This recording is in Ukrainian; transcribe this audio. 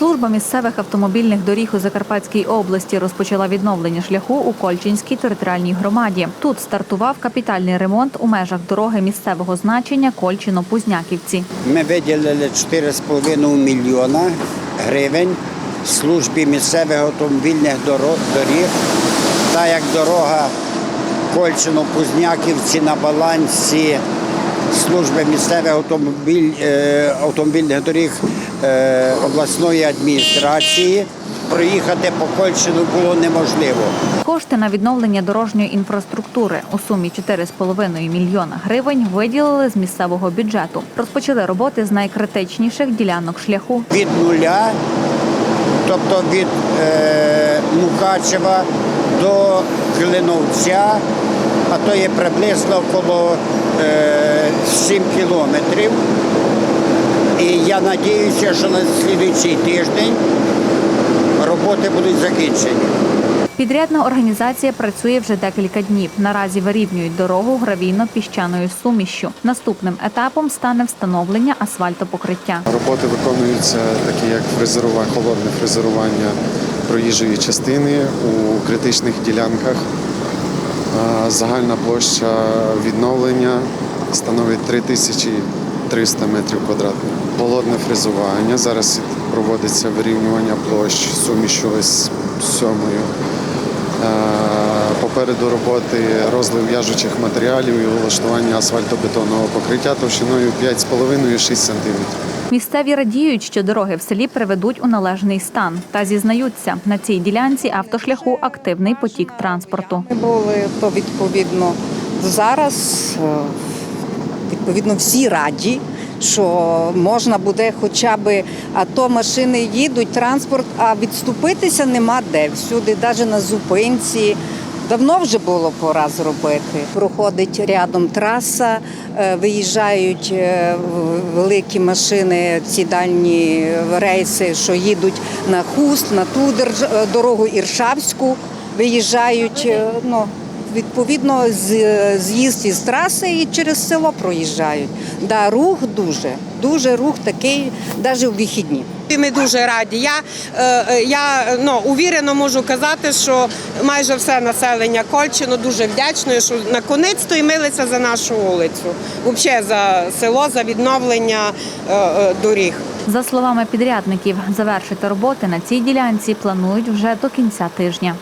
Служба місцевих автомобільних доріг у Закарпатській області розпочала відновлення шляху у Кольчинській територіальній громаді. Тут стартував капітальний ремонт у межах дороги місцевого значення Кольчино-Пузняківці. Ми виділили 4,5 мільйона гривень службі місцевих автомобільних доріг, та як дорога Кольчино-Пузняківці на балансі служби місцевих автомобіль, е, автомобільних доріг обласної адміністрації. Проїхати по Кольчину було неможливо. Кошти на відновлення дорожньої інфраструктури у сумі 4,5 мільйона гривень виділили з місцевого бюджету. Розпочали роботи з найкритичніших ділянок шляху. від нуля, тобто від е, Мукачева до Клиновця, а то є приблизно коло е, 7 кілометрів. І я надіюся, що на слідуючий тиждень роботи будуть закінчені. Підрядна організація працює вже декілька днів. Наразі вирівнюють дорогу гравійно-піщаною сумішшю. Наступним етапом стане встановлення асфальтопокриття. Роботи виконуються такі, як фрезерування, холодне фрезерування проїжджої частини у критичних ділянках. Загальна площа відновлення становить 3300 метрів квадратних. Холодне фрезування. Зараз проводиться вирівнювання площ сумішю із сьомою. Е, Попереду роботи розлив в'яжучих матеріалів і влаштування асфальтобетонного покриття товщиною 5,5-6 см. Місцеві радіють, що дороги в селі приведуть у належний стан та зізнаються, на цій ділянці автошляху активний потік транспорту. Були, то відповідно зараз е, відповідно всі раді, що можна буде хоча б, а то машини їдуть, транспорт, а відступитися нема де. Всюди, навіть на зупинці. Давно вже було пора зробити. Проходить рядом траса, е, виїжджають е, великі машини, ці дальні рейси, що їдуть на Хуст, на ту е, дорогу Іршавську, виїжджають. Ну, відповідно, з- з'їзд із траси і через село проїжджають. Да, рух дуже, дуже рух такий, навіть у вихідні. Ми дуже раді. Я, е, е, я ну, увірено можу казати, що майже все населення Кольчино дуже вдячне, що наконець милися за нашу вулицю. Взагалі за село, за відновлення е, е, доріг. За словами підрядників, завершити роботи на цій ділянці планують вже до кінця тижня.